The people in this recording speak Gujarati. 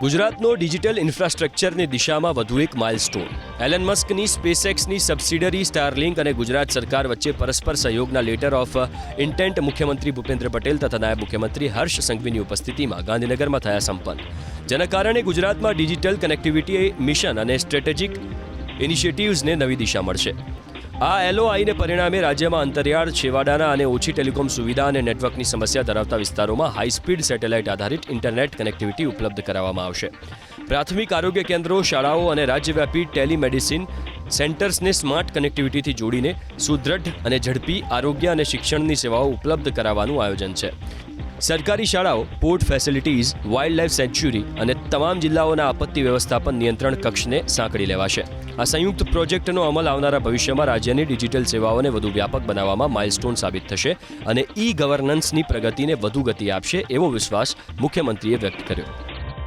ગુજરાતનો ડિજિટલ ઇન્ફ્રાસ્ટ્રક્ચરની દિશામાં વધુ એક માઇલસ્ટોન. એલન મસ્કની સ્પેસએક્સની સબસિડરી, સ્ટારલિંક અને ગુજરાત સરકાર વચ્ચે પરસ્પર સહયોગના લેટર ઓફ ઇન્ટેન્ટ મુખ્યમંત્રી ભૂપેન્દ્ર પટેલ તથા નાયબ મુખ્યમંત્રી હર્ષ સંઘવીની ઉપસ્થિતિમાં ગાંધીનગરમાં થયા સંપન્ન. જેના કારણે ગુજરાતમાં ડિજિટલ કનેક્ટિવિટી, મિશન અને સ્ટ્રેટેજિક ઇનિશિયેટિવ્સને નવી દિશા મળશે. આ એલઓઆઈને પરિણામે રાજ્યમાં અંતરિયાળ, છેવાડાના અને ઓછી ટેલિકોમ સુવિધા અને નેટવર્કની સમસ્યા ધરાવતા વિસ્તારોમાં હાઈસ્પીડ સેટેલાઇટ આધારિત ઇન્ટરનેટ કનેક્ટિવિટી ઉપલબ્ધ કરાવવામાં આવશે. પ્રાથમિક આરોગ્ય કેન્દ્રો, શાળાઓ અને રાજ્યવ્યાપી ટેલિમેડિસિન સેન્ટર્સને સ્માર્ટ કનેક્ટિવિટીથી જોડીને સુદૃઢ અને ઝડપી આરોગ્ય અને શિક્ષણની સેવાઓ ઉપલબ્ધ કરાવવાનું આયોજન છે. સરકારી શાળાઓ, port facilities wildlife sanctuary અને તમામ જિલ્લાઓના આપત્તિ વ્યવસ્થાપન નિયંત્રણ કક્ષને સાંકળી લેવાશે. આ સંયુક્ત પ્રોજેક્ટનો અમલ આવનારા ભવિષ્યમાં રાજ્યની ડિજિટલ સેવાઓને વધુ વ્યાપક બનાવવામાં માઇલસ્ટોન સાબિત થશે અને ઈ ગવર્નન્સની પ્રગતિને વધુ ગતિ આપશે એવો વિશ્વાસ મુખ્યમંત્રીએ વ્યક્ત કર્યો.